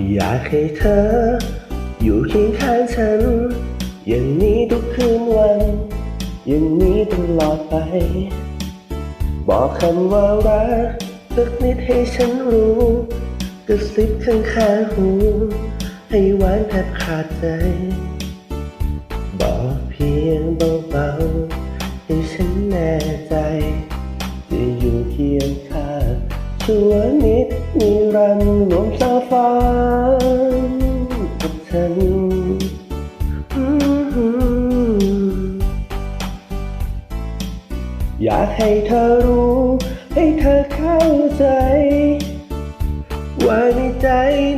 อยากให้เธอ อยู่เคียงข้างฉัน อย่างนี้ทุกคืนวัน อย่างนี้ตลอดไป บอกคำว่ารักสักนิดให้ฉันรู้กระซิบข้างๆหู ให้หวานแทบขาดใจ บอกเพียงเบา วนิดนิรันดร์รวมสาฟ้ากับฉันอยากให้เธอรู้ ให้เธอเข้าใจ ว่าในใจ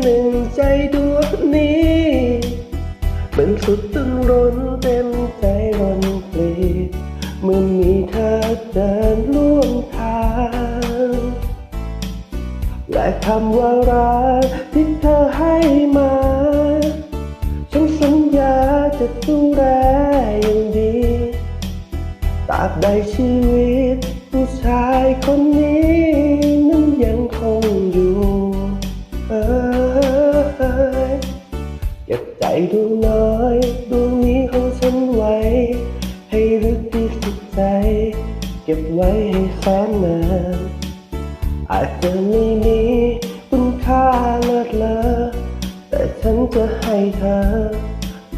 หนึ่งใจดวงนี้ มันสุดต้นรนเต็มใจรนปลีเมื่อมีเธอเดินร่ คำว่ารักที่เธอให้มา ฉันสัญญาจะดูแลอย่างดีตราบใดชีวิต ผู้ชายคนนี้นั้นยังคงอยู่เออเก็บใจดวงน้อยดวงนี้ของฉันไว้ ให้ลึกที่สุดใจ เก็บไว้ให้แสนนาน อาจจะไม่มีคุณค่าเลิศเลอแต่ฉันจะให้เธอ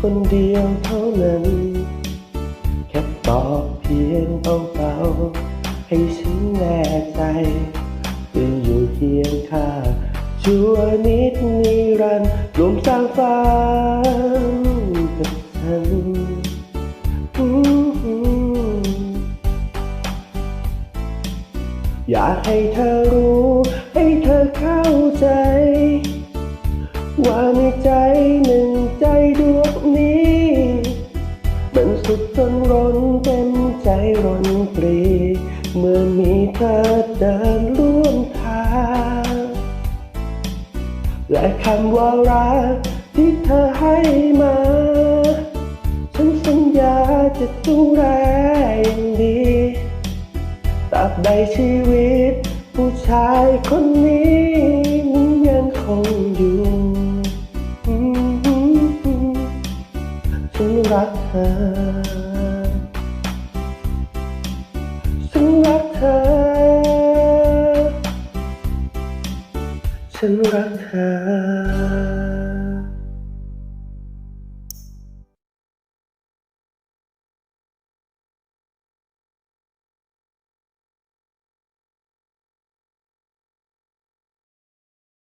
คนเดียวเท่านั้น แค่บอกเพียงเบาๆให้ฉันแน่ใจจะอยู่เคียงข้างชั่วนิดนิรันดร์รวมสร้างฝันกับฉัน อยากให้เธอรู้ ให้เธอเข้าใจ ว่าในใจหนึ่งใจดวงนี้ มันสุดจนร้นเต็มใจร้นปรี เมื่อมีเธอเดินร่วมทาง และคำว่ารักที่เธอให้มา ฉันสัญญาจะดูแลอย่างดี บใดชีวิต ผู้ชายคนนี้มันยังคงอยู่ฉันรักเธอฉันรักเธอฉันรักเธอ